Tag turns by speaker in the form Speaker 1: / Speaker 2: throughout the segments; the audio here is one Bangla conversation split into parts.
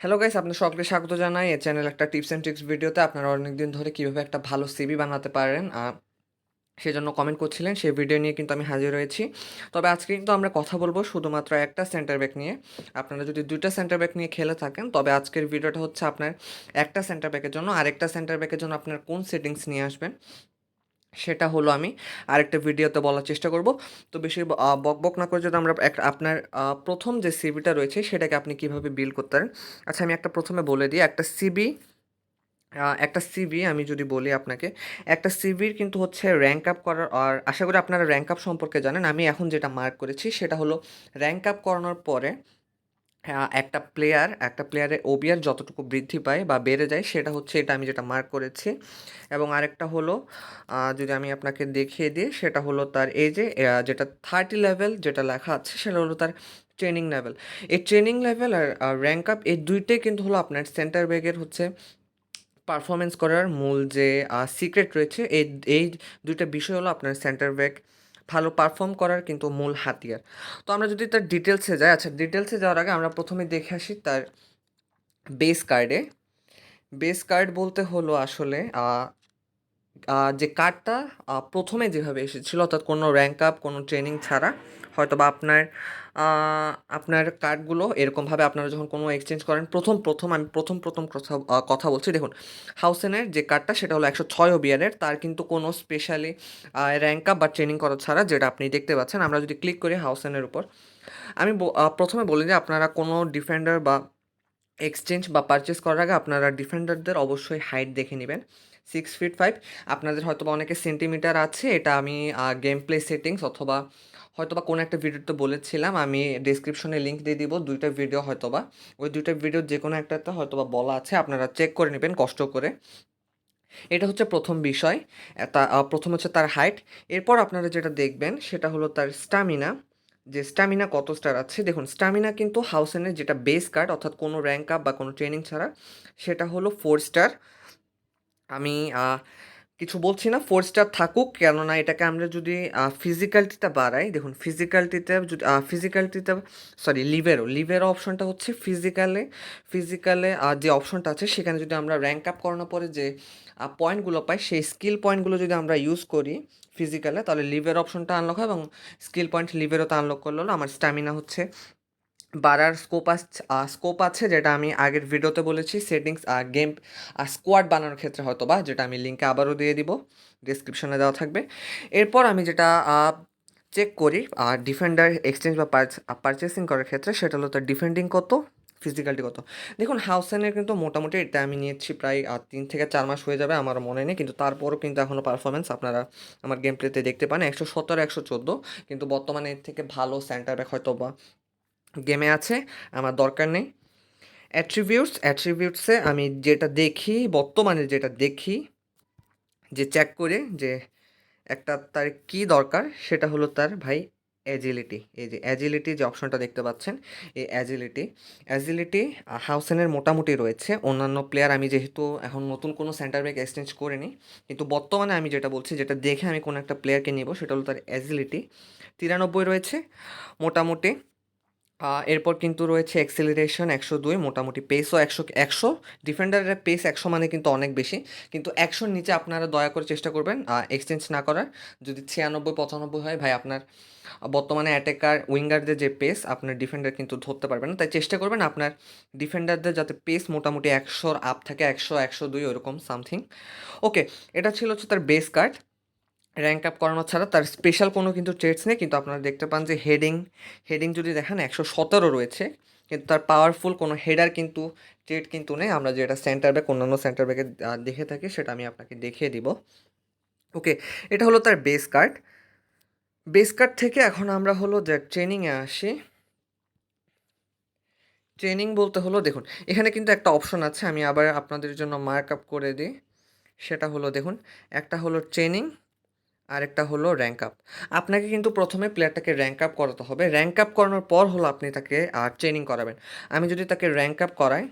Speaker 1: হ্যালো গাইস আপনার সকলকে স্বাগত জানাই। এই চ্যানেল একটা টিপস অ্যান্ড ট্রিক্স ভিডিওতে আপনারা অনেকদিন ধরে কীভাবে একটা ভালো সিবি বানাতে পারেন। সেজন্য কমেন্ট করছিলেন, সেই ভিডিও নিয়ে কিন্তু আমি হাজির হয়েছি। তবে আজকে কিন্তু আমরা কথা বলব শুধুমাত্র একটা সেন্টার ব্যাক নিয়ে। আপনারা যদি দুইটা সেন্টার ব্যাক নিয়ে খেলে থাকেন, তবে আজকের ভিডিওটা হচ্ছে আপনার একটা সেন্টার ব্যাকের জন্য। আরেকটা সেন্টার ব্যাকের জন্য আপনার কোন সেটিংস নিয়ে আসবেন? সেটা হলো আমি। আরেকটা ভিডিওতে বলার চেষ্টা করব। তো বেশি বক বক না করে যদি আমরা এক, আপনার প্রথম যে সিবিটা রয়েছে সেটাকে আপনি কীভাবে বিল করতে পারেন। আচ্ছা আমি একটা প্রথমে বলে দিই। একটা সিবি একটা সিভি আমি যদি বলি আপনাকে, একটা সিভির কিন্তু হচ্ছে র্যাঙ্ক আপ করার, আর আশা করি আপনারা র্যাঙ্ক আপ সম্পর্কে জানেন। আমি এখন যেটা মার্ক করেছি সেটা হলো র্যাঙ্ক আপ করানোর পরে একটা প্লেয়ার একটা প্লেয়ারের ওবিআর যতটুকু বৃদ্ধি পায় বা বেড়ে যায় সেটা হচ্ছে এটা আমি যেটা মার্ক করেছি। এবং আরেকটা হলো যদি আমি আপনাকে দেখিয়ে দিই, সেটা হলো তার যে যেটা থার্টি লেভেল যেটা লেখা আছে, সেটা হলো তার ট্রেনিং লেভেল এই ট্রেনিং লেভেল আর র্যাঙ্ক আপ এই দুইটাই কিন্তু হলো আপনার সেন্টার ব্যাগের হচ্ছে পারফরমেন্স করার মূল যে সিক্রেট রয়েছে, এই এই দুইটা বিষয় হলো আপনার সেন্টার ব্যাক ভালো পারফর্ম করার কিন্তু মূল হাতিয়ার। তো আমরা যদি তার ডিটেলসে যাই আচ্ছা ডিটেলসে যাওয়ার আগে আমরা প্রথমে দেখে আসি তার বেস কার্ডে বেস কার্ড বলতে হলো আসলে যে কার্ডটা প্রথমে যেভাবে এসেছিল, অর্থাৎ কোনো র্যাঙ্ক আপ কোনো ট্রেনিং ছাড়া হয়তো বা আপনার আপনার কার্ডগুলো এরকমভাবে আপনারা যখন কোনো এক্সচেঞ্জ করেন, প্রথম প্রথম, আমি প্রথম প্রথম কথা কথা বলছি, দেখুন হাউসেনের যে কার্ডটা সেটা হলো একশো ছয় ওবিয়ারের তার কিন্তু কোনো স্পেশালি র্যাঙ্ক আপ বা ট্রেনিং করা ছাড়া যেটা আপনি দেখতে পাচ্ছেন, আমরা যদি ক্লিক করি হাউসেনের উপর, আমি প্রথমে বলি যে আপনারা কোনো ডিফেন্ডার বা এক্সচেঞ্জ বা পারচেস করার আগে আপনারা ডিফেন্ডারদের অবশ্যই হাইট দেখে নেবেন সিক্স ফিট ফাইভ আপনাদের হয়তো বা অনেকে সেন্টিমিটার আছে, এটা আমি গেম প্লে সেটিংস অথবা হয়তো বা কোনো একটা ভিডিওতে বলেছিলাম, আমি ডিসক্রিপশনে লিঙ্ক দিয়ে দিব, দুইটা ভিডিও হয়তো বা ওই দুইটা ভিডিও যে কোনো একটাতে হয়তো বা বলা আছে, আপনারা চেক করে নেবেন, কষ্ট করে। এটা হচ্ছে প্রথম বিষয়, তা প্রথম হচ্ছে তার হাইট এরপর আপনারা যেটা দেখবেন, সেটা হলো তার স্টামিনা যে স্টামিনা কত স্টার আছে, দেখুন স্টামিনা কিন্তু হাউসেনের যেটা বেস কার্ড অর্থাৎ কোনো র্যাঙ্ক আপ বা কোনো ট্রেনিং ছাড়া, সেটা হলো ফোর স্টার আমি কিছু বলছি না ফোর স্টার থাকুক, কেননা এটাকে আমরা যদি ফিজিক্যালিটিটা বাড়াই, দেখুন ফিজিক্যালটিতে যদি ফিজিক্যালটিতে সরি লিভেরও লিভেরও অপশনটা হচ্ছে ফিজিক্যালে ফিজিক্যালে যে অপশনটা আছে, সেখানে যদি আমরা র্যাঙ্ক আপ করানোর পরে যে পয়েন্টগুলো পাই, সেই স্কিল পয়েন্টগুলো যদি আমরা ইউজ করি ফিজিক্যালে তাহলে লিভের অপশনটা আনলক হয় এবং স্কিল পয়েন্ট লিভেরও তো আনলক করল আমার স্ট্যামিনা হচ্ছে বাড়ার স্কোপ স্কোপ আছে যেটা আমি আগের ভিডিওতে বলেছি সেটিংস গেম আর স্কোয়াড বানানোর ক্ষেত্রে হয়তো বা যেটা আমি লিঙ্কে আবারও দিয়ে দিব ডিসক্রিপশনে দেওয়া থাকবে। এরপর আমি যেটা চেক করি আর ডিফেন্ডার এক্সচেঞ্জ বা পারচেসিং করার ক্ষেত্রে, সেটা হলো তার ডিফেন্ডিং কত ফিজিক্যালটি কত। দেখুন হাউসেনের কিন্তু মোটামুটি এটা আমি নিয়েছি প্রায় তিন থেকে চার মাস হয়ে যাবে আমার মনে নেই, কিন্তু তারপরও কিন্তু এখনও পারফরমেন্স আপনারা আমার গেম প্লেতে দেখতে পান, একশো সতেরো, একশো চোদ্দ, কিন্তু বর্তমানে এর থেকে ভালো সেন্টার ব্যাক হয়তো বা গেমে আছে, আমার দরকার নেই। অ্যাট্রিবিউটস অ্যাট্রিবিউটসে আমি যেটা দেখি, বর্তমানে যেটা দেখি, যে চেক করে যে একটা তার কি দরকার, সেটা হলো তার ভাই অ্যাজিলিটি এই যে অ্যাজিলিটি যে অপশনটা দেখতে পাচ্ছেন, এই অ্যাজিলিটি অ্যাজিলিটি হাউসেনের মোটামুটি রয়েছে। অন্যান্য প্লেয়ার আমি যেহেতু এখন নতুন কোনো সেন্টার ব্যাক এক্সচেঞ্জ করিনি, কিন্তু বর্তমানে আমি যেটা বলছি, যেটা দেখে আমি কোনো একটা প্লেয়ারকে নেব, সেটা হলো তার অ্যাজিলিটি তিরানব্বই রয়েছে, মোটামুটি। এরপর কিন্তু রয়েছে এক্সেলারেশন একশো দুই, মোটামুটি পেসও একশো একশো। ডিফেন্ডারের পেস একশো মানে কিন্তু অনেক বেশি। কিন্তু একশোর নিচে আপনারা দয়া করে চেষ্টা করবেন এক্সচেঞ্জ না করার। যদি ছিয়ানব্বই, পঁচানব্বই হয়, ভাই আপনার বর্তমানে অ্যাটাকার উইঙ্গারদের যে পেস আপনার ডিফেন্ডার কিন্তু ধরতে পারবেন না। তাই চেষ্টা করবেন আপনার ডিফেন্ডারদের যাতে পেস মোটামুটি একশোর আপ থাকে, একশো একশো দুই, ওরকম সামথিং ওকে এটা ছিল হচ্ছে তার বেস কার্ড র্যাঙ্ক আপ করানো ছাড়া তার স্পেশাল কোনো কিন্তু ট্রেডস নেই, কিন্তু আপনারা দেখতে পান যে হেডিং হেডিং যদি দেখেন একশো সতেরো রয়েছে, কিন্তু তার পাওয়ারফুল কোনো হেডার কিন্তু ট্রেড কিন্তু নেই। আমরা যেটা সেন্টার ব্যাক অন্যান্য সেন্টার ব্যাকে দেখে থাকি, সেটা আমি আপনাকে দেখিয়ে দিব। ওকে এটা হলো তার বেস কার্ড বেস কার্ড থেকে এখন আমরা হলো যে ট্রেনিংয়ে আসি। ট্রেনিং বলতে হলো, দেখুন, এখানে কিন্তু একটা অপশন আছে, আমি আবার আপনাদের জন্য মার্ক আপ করে দিই। সেটা হলো, দেখুন, একটা হলো ট্রেনিং আরেকটা হলো র্যাঙ্ক আপ আপনাকে কিন্তু প্রথমে প্লেয়ারটাকে র্যাঙ্ক আপ করাতে হবে। র্যাঙ্ক আপ করানোর পর হলো আপনি তাকে ট্রেনিং করাবেন। আমি যদি তাকে র্যাঙ্ক আপ করাই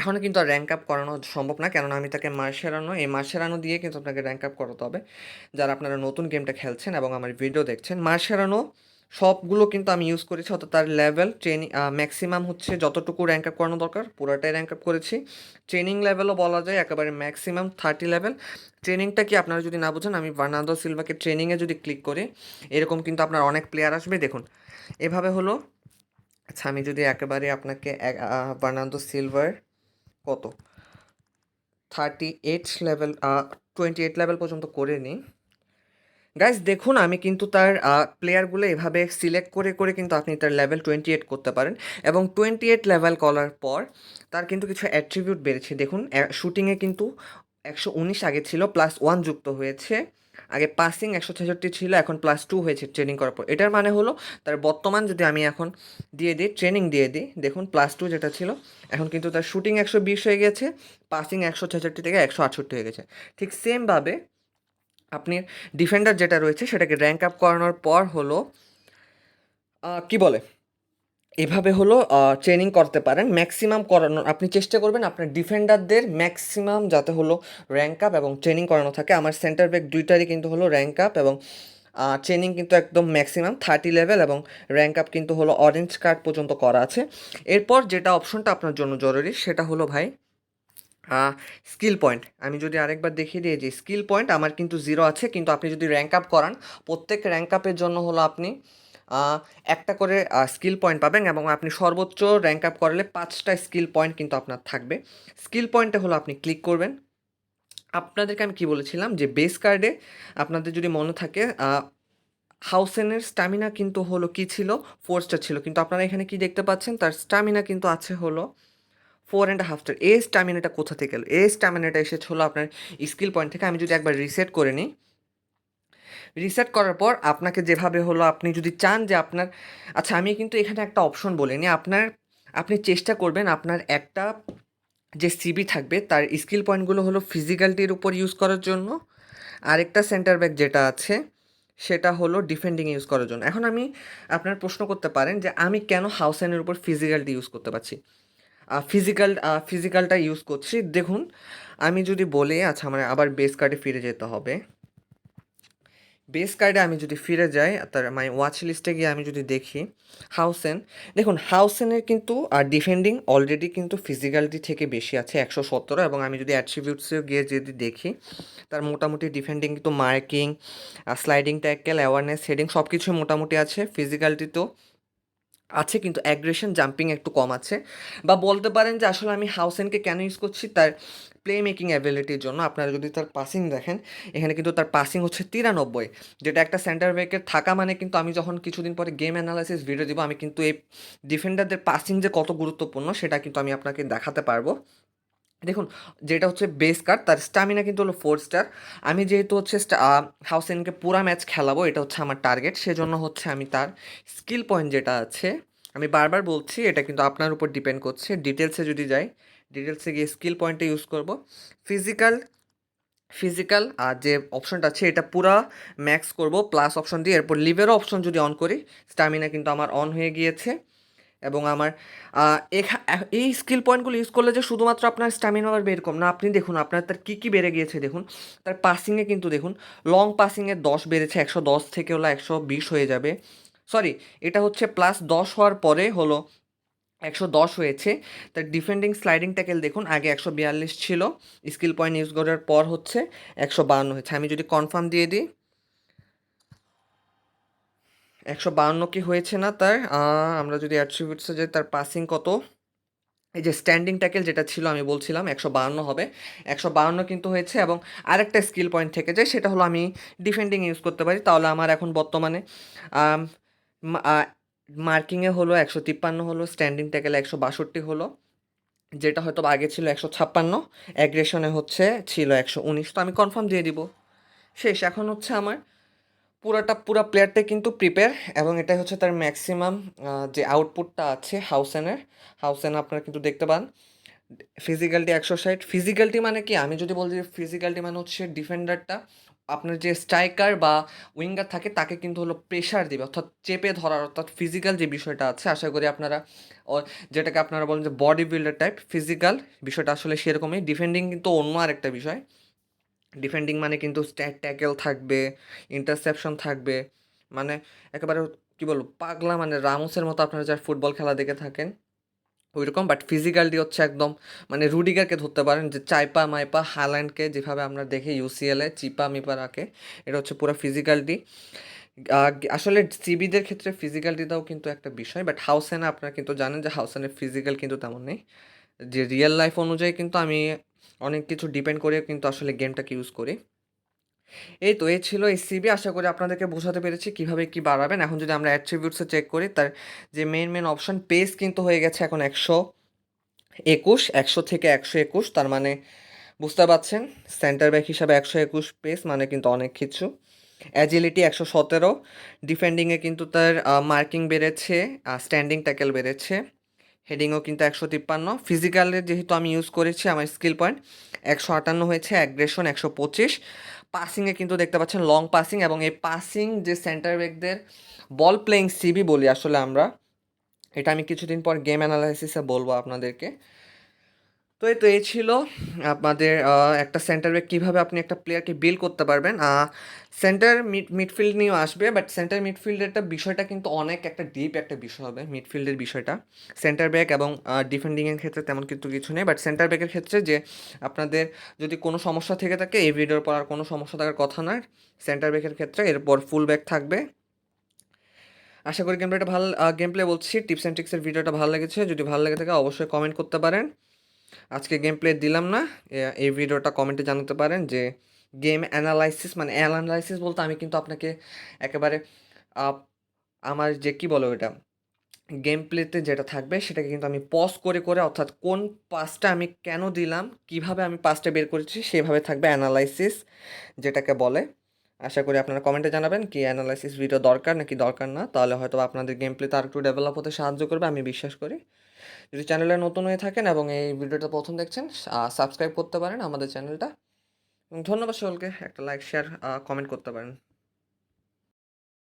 Speaker 1: এখনও কিন্তু আর র্যাঙ্ক আপ করানো সম্ভব না। কেননা আমি তাকে মার্শেরানো এই মার্শেরানো দিয়ে কিন্তু আপনাকে র্যাঙ্ক আপ করাতে হবে। যারা আপনারা নতুন গেমটা খেলছেন এবং আমার ভিডিও দেখছেন মার্শেরানো সবগুলো কিন্তু আমি ইউজ করেছি, অর্থাৎ তার লেভেল ট্রেনিং ম্যাক্সিমাম হচ্ছে যতটুকু র্যাঙ্ক আপ করানো দরকার, পুরোটাই র্যাঙ্ক আপ করেছি। ট্রেনিং লেভেলও বলা যায় একেবারে ম্যাক্সিমাম থার্টি লেভেল ট্রেনিংটা কি আপনারা যদি না বুঝেন, আমি বার্নার্দো সিলভাকে ট্রেনিংয়ে যদি ক্লিক করি, এরকম কিন্তু আপনার অনেক প্লেয়ার আসবে। দেখুন, এভাবে হলো আচ্ছা আমি যদি একেবারে আপনাকে বার্নার্দো সিলভার কত? Thirty eight level twenty eight level পর্যন্ত করে নিই। গাইজ দেখুন, আমি কিন্তু তার প্লেয়ারগুলো এভাবে সিলেক্ট করে করে কিন্তু আপনি তার লেভেল টোয়েন্টি এইট করতে পারেন। এবং টোয়েন্টি এইট লেভেল করার পর তার কিন্তু কিছু অ্যাট্রিবিউট বেড়েছে। দেখুন শুটিংয়ে কিন্তু একশো উনিশ আগে ছিল প্লাস ওয়ান যুক্ত হয়েছে। আগে পাসিং একশো ছেষট্টি ছিল, এখন প্লাস টু হয়েছে ট্রেনিং করার পর। এটার মানে হলো, তার বর্তমান যদি আমি এখন দিয়ে দিই ট্রেনিং দিয়ে দিই, দেখুন প্লাস টু যেটা ছিল, এখন কিন্তু তার শুটিং একশো বিশ হয়ে গেছে পাসিং একশো ছেষট্টি থেকে একশো আটষট্টি হয়ে গেছে। ঠিক সেমভাবে আপনি ডিফেন্ডার যেটা রয়েছে সেটাকে র্যাঙ্ক আপ করানোর পর হলো কি বলে? এভাবে হলো ট্রেনিং করতে পারেন। ম্যাক্সিমাম করানো আপনি চেষ্টা করবেন আপনার ডিফেন্ডারদের ম্যাক্সিমাম যাতে হলো র্যাঙ্ক আপ এবং ট্রেনিং করানো থাকে। আমার সেন্টার ব্যাক দুইটারই কিন্তু হলো র্যাঙ্ক আপ এবং ট্রেনিং কিন্তু একদম ম্যাক্সিমাম থার্টি লেভেল এবং র্যাঙ্ক আপ কিন্তু হলো অরেঞ্জ কার্ড পর্যন্ত করা আছে। এরপর যেটা অপশনটা আপনার জন্য জরুরি সেটা হলো ভাই স্কিল পয়েন্ট আমি যদি আরেকবার দেখিয়ে দিই যে স্কিল পয়েন্ট আমার কিন্তু জিরো আছে, কিন্তু আপনি যদি র্যাঙ্ক আপ করান, প্রত্যেক র্যাঙ্ক আপের জন্য হলো আপনি একটা করে স্কিল পয়েন্ট পাবেন এবং আপনি সর্বোচ্চ র্যাঙ্ক আপ করলে পাঁচটা স্কিল পয়েন্ট কিন্তু আপনার থাকবে। স্কিল পয়েন্টে হলো আপনি ক্লিক করবেন। আপনাদেরকে আমি কি বলেছিলাম? যে বেস কার্ডে আপনাদের যদি মনে থাকে হাউসেনের স্ট্যামিনা কিন্তু হলো কি ছিল? ফোর স্টার ছিল। কিন্তু আপনারা এখানে কি দেখতে পাচ্ছেন? তার স্ট্যামিনা কিন্তু আছে হলো ফোর অ্যান্ড হাফ স্টার এই স্ট্যামিনাটা কোথা থেকে এলো? এই স্ট্যামিনাটা এসেছে হলো আপনার স্কিল পয়েন্ট থেকে। আমি যদি একবার রিসেট করে নিই। রিসেট করার পর আপনাকে যেভাবে হলো, আপনি যদি চান যে আপনার আচ্ছা আমি কিন্তু এখানে একটা অপশন বলিনি আপনার আপনি চেষ্টা করবেন আপনার একটা যে সিবি থাকবে, তার স্কিল পয়েন্টগুলো হলো ফিজিক্যালিটির উপর ইউজ করার জন্য। আরেকটা সেন্টার ব্যাক যেটা আছে, সেটা হলো ডিফেন্ডিং ইউজ করার জন্য। এখন আমি আপনার প্রশ্ন করতে পারেন যে আমি কেন হাউসেনের উপর ফিজিক্যালিটি ইউজ করতে পারছি? ফিজিক্যাল ফিজিক্যালটা ইউজ করছি। দেখুন, আমি যদি বলি আচ্ছা আমার আবার বেস কার্ডে ফিরে যেতে হবে। বেস কার্ডে আমি যদি ফিরে যাই, তার মাই ওয়াচ লিস্টে গিয়ে আমি যদি দেখি হাউসেন দেখুন হাউসেনের কিন্তু, আর ডিফেন্ডিং অলরেডি কিন্তু ফিজিক্যালিটি থেকে বেশি আছে, একশো সতেরো এবং আমি যদি অ্যাট্রিবিউটসেও গিয়ে যদি দেখি, তার মোটামুটি ডিফেন্ডিং কিন্তু marking sliding tackle awareness heading সব কিছু মোটামুটি আছে। ফিজিক্যালিটি তো আছে, কিন্তু অ্যাগ্রেশন জাম্পিং একটু কম আছে। বা বলতে পারেন যে আসলে আমি হাউসেনকে কেন ইউজ করছি, তার প্লে মেকিং অ্যাবিলিটির জন্য। আপনারা যদি তার পাসিং দেখেন, এখানে কিন্তু তার পাসিং হচ্ছে তিরানব্বই, যেটা একটা সেন্টার ব্যাকের থাকা মানে কিন্তু আমি যখন কিছুদিন পরে গেম অ্যানালাইসিস ভিডিও দিব, আমি কিন্তু এই ডিফেন্ডারদের পাসিং যে কত গুরুত্বপূর্ণ, সেটা কিন্তু আমি আপনাকে দেখাতে পারব। দেখুন যেটা হচ্ছে বেস কার্ড তার স্টামিনা কিন্তু হলো ফোর স্টার আমি যেহেতু হচ্ছে হাউসেনকে পুরা ম্যাচ খেলাবো এটা হচ্ছে আমার টার্গেট সেজন্য হচ্ছে আমি তার স্কিল পয়েন্ট যেটা আছে আমি বারবার বলছি এটা কিন্তু আপনার উপর ডিপেন্ড করছে। ডিটেলসে যদি যাই ডিটেলসে গিয়ে স্কিল পয়েন্টে ইউজ করব। ফিজিক্যাল ফিজিক্যাল আর যে অপশনটা আছে এটা পুরা ম্যাক্স করব প্লাস অপশন দিয়ে। এরপর লিভেরও অপশন যদি অন করি স্টামিনা কিন্তু আমার অন হয়ে গিয়েছে। এবং আমার এই স্কিল পয়েন্টগুলো ইউজ করলে যে শুধুমাত্র আপনার স্ট্যামিনা আবার বের কম। না, আপনি দেখুন, আপনার তার কী কী বেড়ে গিয়েছে দেখুন। তার পাসিংয়ে কিন্তু দেখুন লং পাসিংয়ে দশ বেড়েছে, একশো দশ থেকে হলো একশো বিশ হয়ে যাবে। সরি এটা হচ্ছে প্লাস দশ হওয়ার পরে হলো একশো দশ হয়েছে। তার ডিফেন্ডিং স্লাইডিং ট্যাকেল দেখুন, আগে একশো বিয়াল্লিশ ছিল স্কিল পয়েন্ট ইউজ করার পর হচ্ছে একশো বাহান্ন হয়েছে। আমি যদি কনফার্ম দিয়ে দিই। একশো বাহান্ন কি হয়েছে না তার? আমরা যদি অ্যাট্রিবিউটসে যাই, তার পাসিং কত? এই যে স্ট্যান্ডিং ট্যাকেল যেটা ছিল, আমি বলছিলাম, একশো বাহান্ন হবে। একশো বাহান্ন কিন্তু হয়েছে এবং আরেকটা স্কিল পয়েন্ট থেকে যায়, সেটা হলো আমি ডিফেন্ডিং ইউজ করতে পারি। তাহলে আমার এখন বর্তমানে মার্কিংয়ে হলো একশো তিপ্পান্ন হলো স্ট্যান্ডিং ট্যাকেলে একশো বাষট্টি হলো, যেটা হয়তো আগে ছিল একশো ছাপ্পান্ন অ্যাগ্রেশনে হচ্ছে, ছিল একশো উনিশ। তো আমি কনফার্ম দিয়ে দিব। শেষ, এখন হচ্ছে আমার পুরাটা, পুরা প্লেয়ারটাই কিন্তু প্রিপেয়ার এবং এটাই হচ্ছে তার ম্যাক্সিমাম যে আউটপুটটা আছে হাউসেনের। হাউসেন আপনারা কিন্তু দেখতে পান। ফিজিক্যালটি একশো ষাট। ফিজিক্যালটি মানে কি? আমি যদি বলছি ফিজিক্যালটি মানে হচ্ছে ডিফেন্ডারটা আপনার যে স্ট্রাইকার বা উইঙ্গার থাকে, তাকে কিন্তু হলো প্রেশার দিবে, অর্থাৎ চেপে ধরার, অর্থাৎ ফিজিক্যাল যে বিষয়টা আছে, আশা করি আপনারা যেটাকে আপনারা বলেন যে বডি বিল্ডার টাইপ ফিজিক্যাল বিষয়টা আসলে সেরকমই। ডিফেন্ডিং কিন্তু অন্য আরেকটা বিষয়। ডিফেন্ডিং মানে কিন্তু স্ট্যাট ট্যাকেল থাকবে ইন্টারসেপশন থাকবে মানে একেবারে কী বলব, পাগলা মানে রামোসের মতো আপনারা যারা ফুটবল খেলা দেখে থাকেন, ওইরকম বাট ফিজিক্যালটি হচ্ছে একদম মানে রুডিগারকে ধরতে পারেন যে চাইপা মাইপা হাল্যান্ডকে যেভাবে আমরা দেখি ইউসিএলে চিপা মিপা রাখে, এটা হচ্ছে পুরো ফিজিক্যালটি আসলে সিবিদের ক্ষেত্রে ফিজিক্যালটিটাও কিন্তু একটা বিষয় বাট হাউসেনে আপনারা কিন্তু জানেন যে হাউসেনের ফিজিক্যাল কিন্তু তেমন নেই। যে রিয়েল লাইফ অনুযায়ী কিন্তু আমি অনেক কিছু ডিপেন্ড করে কিন্তু আসলে গেমটাকে ইউজ করি। এই তো, এই ছিল এই সিবি আশা করি আপনাদেরকে বোঝাতে পেরেছি কীভাবে কি বাড়াবেন। এখন যদি আমরা অ্যাট্রিবিউটসে চেক করি, তার যে মেন মেন অপশন পেস কিন্তু হয়ে গেছে এখন একশো একুশ, একশো থেকে একশো একুশ। তার মানে বুঝতে পারছেন সেন্টার ব্যাক হিসাবে একশো একুশ পেস মানে কিন্তু অনেক কিছু। অ্যাজিলিটি একশো সতেরো। ডিফেন্ডিংয়ে কিন্তু তার মার্কিং বেড়েছে স্ট্যান্ডিং ট্যাকেল বেড়েছে। হেডিংও কিন্তু একশো তিপ্পান্ন। ফিজিক্যালে যেহেতু আমি ইউজ করেছি, আমার স্কিল পয়েন্ট একশো আটান্ন হয়েছে অ্যাগ্রেশন একশো পঁচিশ। পাসিংয়ে কিন্তু দেখতে পাচ্ছেন লং পাসিং এবং এই পাসিং যে সেন্টার ব্যাকদের বল প্লেয়িং সিবি বলি আসলে আমরা, এটা আমি কিছুদিন পর গেম অ্যানালাইসিসে বলব আপনাদেরকে। তো এই তো এই ছিল আপনাদের একটা সেন্টার ব্যাক কীভাবে আপনি একটা প্লেয়ারকে বিল করতে পারবেন। সেন্টার মিড মিডফিল্ড নিয়েও আসবে বাট সেন্টার মিডফিল্ডেরটা বিষয়টা কিন্তু অনেক একটা ডিপ একটা বিষয় হবে মিডফিল্ডের বিষয়টা। সেন্টার ব্যাক এবং ডিফেন্ডিংয়ের ক্ষেত্রে তেমন কিন্তু কিছু নেই বাট সেন্টার ব্যাকের ক্ষেত্রে যে আপনাদের যদি কোনো সমস্যা থেকে থাকে, এই ভিডিওর পর আর কোনো সমস্যা থাকার কথা নয়। সেন্টার ব্যাকের ক্ষেত্রে এরপর ফুল ব্যাক থাকবে। আশা করি গেম প্লেটা ভালো গেম প্লে বলছি টিপস অ্যান্ড ট্রিক্সের ভিডিওটা ভালো লেগেছে। যদি ভালো লেগে থাকে, অবশ্যই কমেন্ট করতে পারেন। আজকে গেম প্লে দিলাম না। এই ভিডিওটা কমেন্টে জানাতে পারেন যে গেম অ্যানালাইসিস মানে অ্যানালাইসিস বলতে আমি কিন্তু আপনাকে একেবারে আমার যে কী বলো এটা গেম প্লেতে যেটা থাকবে সেটাকে কিন্তু আমি পজ করে করে অর্থাৎ কোন পাসটা আমি কেন দিলাম, কীভাবে আমি পাসটা বের করেছি সেভাবে থাকবে অ্যানালাইসিস যেটাকে বলে। আশা করি আপনারা কমেন্টে জানাবেন কি অ্যানালাইসিস ভিডিও দরকার নাকি দরকার না, তাহলে হয়তো আপনাদের গেম প্লেতে আর একটু ডেভেলপ হতে সাহায্য করবে, আমি বিশ্বাস করি। যদি চ্যানেলে নতুন হয়ে থাকেন এবং এই ভিডিওটা প্রথম দেখছেন সাবস্ক্রাইব করতে পারেন আমাদের চ্যানেলটা। এবং ধন্যবাদ সকলকে, একটা লাইক শেয়ার কমেন্ট করতে পারেন।